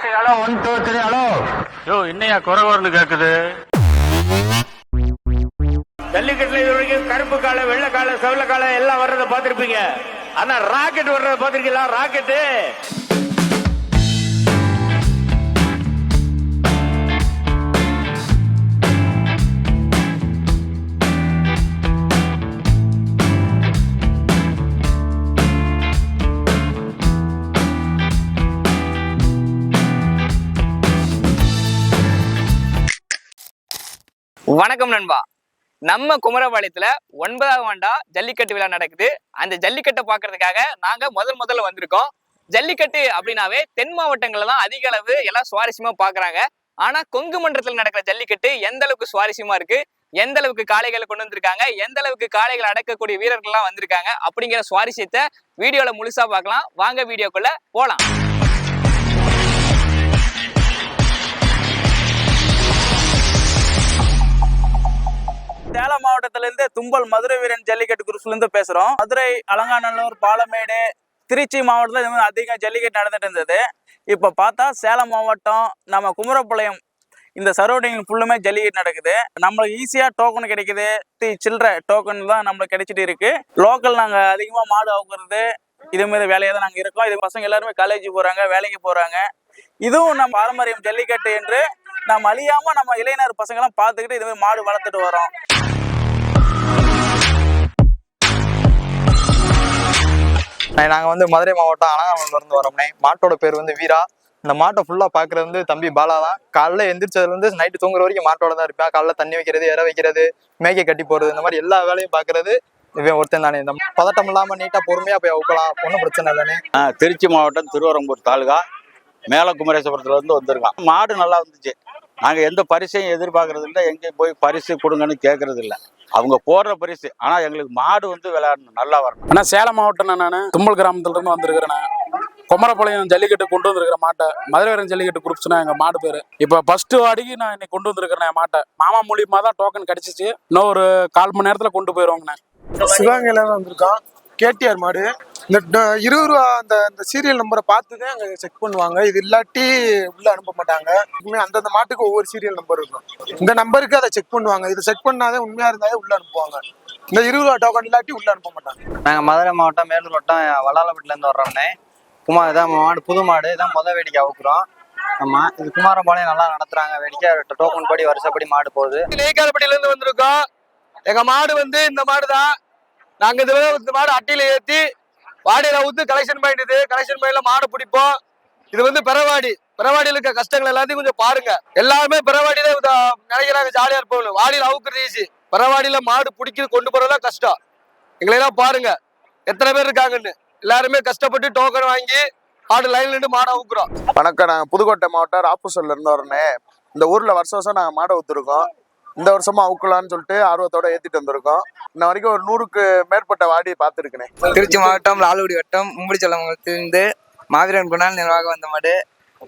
Hello one two three hello yo என்னையா குறை குறைன்னு கேக்குது? ஜல்லிக்கட்டுல இது வரைக்கும் கருப்பு காலை வெள்ளை காலை செவல காலை எல்லாம் வர்றத பாத்திருப்பீங்க ஆனா ராக்கெட் வர்றத பாத்திருக்கீங்களா ராக்கெட்டு? வணக்கம் நண்பா. நம்ம குமரபாளையத்துல ஒன்பதாவது ஆண்டா ஜல்லிக்கட்டு விழா நடக்குது. அந்த ஜல்லிக்கட்டை பாக்குறதுக்காக நாங்க முதல் முதல்ல வந்திருக்கோம். ஜல்லிக்கட்டு அப்படின்னாவே தென் மாவட்டங்கள்ல தான் அதிக அளவு எல்லாம் சுவாரஸ்யமா பாக்குறாங்க ஆனா கொங்கு மன்றத்தில் நடக்கிற ஜல்லிக்கட்டு எந்த அளவுக்கு சுவாரஸ்யமா இருக்கு? எந்த அளவுக்கு காளைகளை கொண்டு வந்திருக்காங்க? எந்த அளவுக்கு காளைகளை அடக்கக்கூடிய வீரர்கள்லாம் வந்திருக்காங்க? அப்படிங்கிற சுவாரஸ்யத்தை வீடியோல முழுசா பார்க்கலாம். வாங்க வீடியோக்குள்ள போலாம். சேலம் மாவட்டத்துலேருந்து தும்பல் மதுரை வீரன் ஜல்லிக்கட்டு குரூப்ஸ்ல பேசுகிறோம் மதுரை அலங்காநல்லூர் பாலமேடு திருச்சி மாவட்டத்தில் இது மாதிரி அதிகம் ஜல்லிக்கட்டு நடந்துட்டு இருந்தது. இப்போ பார்த்தா சேலம் மாவட்டம் நம்ம குமரப்பாளையம் இந்த சரௌண்டிங் ஃபுல்லுமே ஜல்லிக்கட்டு நடக்குது. நம்மளுக்கு ஈஸியாக டோக்கன் கிடைக்குது. தி சில்லற டோக்கன் தான் நம்மளுக்கு கிடைச்சிட்டு இருக்கு. லோக்கல் நாங்கள் அதிகமாக மாடு அவுக்குறது இது மாதிரி வேலையாக தான் நாங்கள் இருக்கோம். இது பசங்க எல்லாருமே காலேஜ் போகிறாங்க வேலைக்கு போகிறாங்க இதுவும் நம்ம பாரம்பரியம் ஜல்லிக்கட்டு என்று நம்ம அழியாமல் நம்ம இளைஞர் பசங்களாம் பார்த்துக்கிட்டு இது மாதிரி மாடு வளர்த்துட்டு வரோம் நாங்கள் வந்து மதுரை மாவட்டம் அலங்காமலேருந்து வரோம்னே. மாட்டோட பேர் வந்து வீரா. இந்த மாட்டை ஃபுல்லாக பார்க்குறது வந்து தம்பி பாலா தான். காலைல எந்திரிச்சதுலேருந்து நைட்டு தூங்குற வரைக்கும் மாட்டோட தான் இருப்பேன் காலைல தண்ணி வைக்கிறது இற வைக்கிறது மேய்க்க கட்டி போகிறது இந்த மாதிரி எல்லா வேலையும் பார்க்குறது இவன் ஒருத்தன் தானே. இந்த பதட்டம் இல்லாமல் நீட்டாக பொறுமையாக போய் அவுக்கலாம். ஒன்றும் பிரச்சனை இல்லைன்னு ஆ, திருச்சி மாவட்டம் திருவரம்பூர் தாலுகா. மேல குமரேசபுரத்துல இருந்து வந்திருக்கான். மாடு நல்லா வந்துச்சு நாங்க எந்த பரிசையும் எதிர்பார்க்கறது இல்லை. எங்கேயும் போய் பரிசு கொடுங்கன்னு கேட்கறது இல்லை. அவங்க போடுற பரிசு. ஆனா எங்களுக்கு மாடு வந்து விளையாடணும். நல்லா வரணும். ஆனா சேலம் மாவட்டம் நான் தும்பல் கிராமத்துல இருந்து வந்திருக்கிறேன் நான். குமரபாளையம் ஜல்லிக்கட்டு கொண்டு வந்திருக்கிற மாட்டை. மதுரை வீரன் ஜல்லிக்கட்டு குரூப்ஸ்னா எங்க மாடு பேரு. இப்ப ஃபர்ஸ்ட் வாடிக்கு நான் இன்னைக்கு கொண்டு வந்திருக்கிறேன் என் மாட்டை. மாமா மூலியமா தான் டோக்கன் கிடைச்சிச்சு. இன்னும் ஒரு கால் மணி நேரத்துல கொண்டு போயிருவாங்கண்ணே. சிவகங்கையில இருந்து வந்திருக்கோம் கேடிஆர் மாடு. இந்த இருபது ரூபா அந்த அந்த சீரியல் நம்பரை பார்த்து தான் அங்கே செக் பண்ணுவாங்க. இது இல்லாட்டி உள்ள அனுப்ப மாட்டாங்க. உண்மையா அந்தந்த மாட்டுக்கு ஒவ்வொரு சீரியல் நம்பர் இருக்கும். இந்த நம்பருக்கு அதை செக் பண்ணுவாங்க. இது செக் பண்ணாதே உண்மையா இருந்தாலே உள்ள அனுப்புவாங்க. இந்த இருபது ரூபா டோக்கன் இல்லாட்டி உள்ள அனுப்ப மாட்டாங்க. நாங்கள் மதுரை மாவட்டம் மேலூர் வட்டம் வல்லாலப்பட்டிலேருந்து வர்றோம்னே குமார் இதான் மாடு புது மாடு. இதான் முத வேடிக்கை அவுக்குறோம். ஆமாம் இது குமாரபாளையம் நல்லா நடத்துறாங்க. வேடிக்கை டோக்கன் படி வருஷப்படி மாடு போகுது. நெய்க்காரப்பட்டியில இருந்து வந்திருக்கோம். எங்க மாடு வந்து இந்த மாடு தான் நாங்க இதுல இந்த மாடு அட்டையில ஏத்தி வாடியில ஊத்து கலெக்ஷன் பாயிண்ட் இது. கலெக்ஷன் பாயிண்ட்ல மாடு பிடிப்போம். இது வந்து பெறவாடி. பெறவாடியில் இருக்க கஷ்டங்கள் எல்லாத்தையும் கொஞ்சம் பாருங்க. எல்லாருமே பெறவாடி தான் நினைக்கிறாங்க ஜாலியா இருப்போம் வாடியில் அவுக்குறது ஈஸி பெறவாடியில மாடு பிடிக்கிறது கொண்டு போறதெல்லாம் கஷ்டம். எங்களையெல்லாம் பாருங்க. எத்தனை பேர் இருக்காங்கன்னு. எல்லாருமே கஷ்டப்பட்டு டோக்கன் வாங்கி ஆடு லைன்ல நின்று மாடை அவுக்குறோம். வணக்கம். நாங்கள் புதுக்கோட்டை மாவட்டம் ராப்பூசல்ல இருந்து வரணும் இந்த ஊர்ல வருஷம் வருஷம் நாங்கள் மாடை ஊத்துருக்கோம் இந்த வருஷமா அவுக்கலாம்னு சொல்லிட்டு ஆர்வத்தோட ஏத்திட்டு வந்திருக்கோம். இன்ன வரைக்கும் ஒரு நூறுக்கு மேற்பட்ட வாடி பார்த்துருக்கேன். திருச்சி மாவட்டம் லால்குடி வட்டம் மும்படிச்சலத்திலிருந்து மாவீரன் குணால் நிர்வாகம் வந்த மாடு.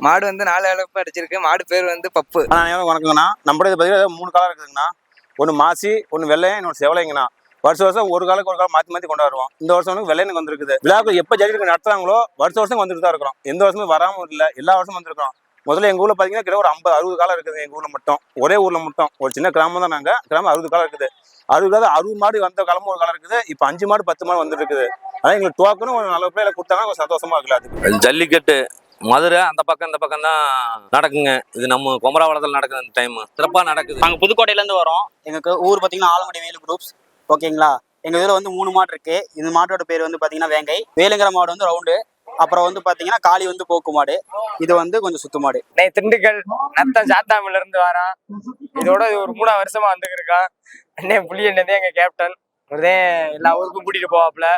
மாடு வந்து நாலு அளப்பு அடிச்சிருக்கு. மாடு பேர் வந்து பப்பு. அனைவரும் வணக்கங்கண்ணா. நம்மளது பார்த்தீங்கன்னா மூணு காலம் இருக்குதுங்கண்ணா. ஒன்று மாசி ஒன்று வெள்ளையன் இன்னொன்று செவலைங்கண்ணா. வருஷம் வருஷம் ஒரு காலுக்கு ஒரு காலம் மாற்றி மாற்றி கொண்டாடுவோம் இந்த வருஷம் வந்து வெள்ளையனுக்கு வந்திருக்குது. விழாக்கு எப்போ ஜல்லிக்கட்டு நடத்துறாங்களோ வருஷம் வருஷம் வந்துட்டு தான் இருக்கிறோம். எந்த வருஷமும் வராமல் இல்லை. எல்லா வருஷமும் வந்திருக்கிறோம். முதல்ல எங்கள் ஊரில் பார்த்தீங்கன்னா கிட்ட ஒரு ஐம்பது அறுபது காலம் இருக்குது எங்கள் ஊரில் மட்டும். ஒரே ஊரில் மட்டும். ஒரு சின்ன கிராமம் தான் நாங்கள் கிராமம் அறுபது காலம் இருக்குது. அறுபது காலம் அறுபது மாடு வந்த காலமும் ஒரு காலம் இருக்குது. இப்போ அஞ்சு மாடு பத்து மாடு வந்துட்டு இருக்குது. அதான் எங்களுக்கு டோக்கனும் ஒரு நல்ல பிள்ளைகளை கொடுத்தாங்க கொஞ்சம் சந்தோஷமா இருக்குல்ல அது ஜல்லிக்கட்டு மதுரை அந்த பக்கம் இந்த பக்கம் தான் நடக்குங்க. இது நம்ம குமராவளத்தில் நடக்குது அந்த டைம் சிறப்பாக நடக்குது. நாங்கள் புதுக்கோட்டையிலேருந்து வரோம். எங்களுக்கு ஊர் பார்த்தீங்கன்னா ஆலங்குடி வேலு குரூப்ஸ் ஓகேங்களா? எங்கள் இதில் வந்து மூணு மாடு இருக்கு. இந்த மாட்டோட பேர் வந்து பார்த்தீங்கன்னா வேங்கை. வேலுங்கிற மாடு வந்து ரவுண்டு அப்புறம் வந்து பாத்தீங்கன்னா காளி வந்து போக்கு மாடு. இது வந்து கொஞ்சம் சுத்து மாடு. திண்டுக்கல் நத்தம் சாத்தாமில இருந்து வரான் இதோட ஒரு மூணாவது வருஷமா வந்துருக்கான் அண்ணே புலி அண்ணன் எங்க கேப்டன் ஒருதே எல்லா ஊருக்கும் கூட்டிட்டு போவாப்ல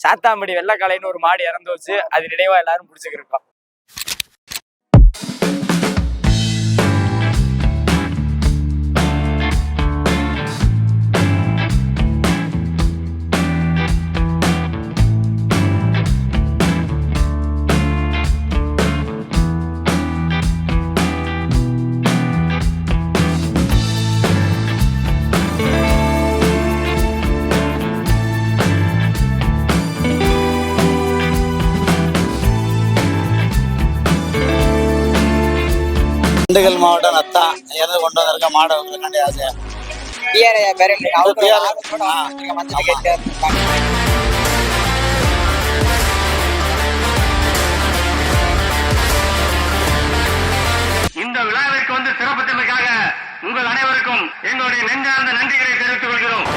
சாத்தாம்படி வெள்ளக்காலைன்னு ஒரு மாடு இறந்து வச்சு அது நினைவா எல்லாரும் பிடிச்சிக்கிருக்கோம். திண்டுக்கல் மாவட்டம் நத்தா. இறந்து கொண்டு வந்திருக்க? மாடை ஆசை இந்த விழாவிற்கு வந்து சிறப்பித்தமைக்காக உங்கள் அனைவருக்கும் எங்களுடைய நெஞ்சார்ந்த நன்றிகளை தெரிவித்துக் கொள்கிறோம்.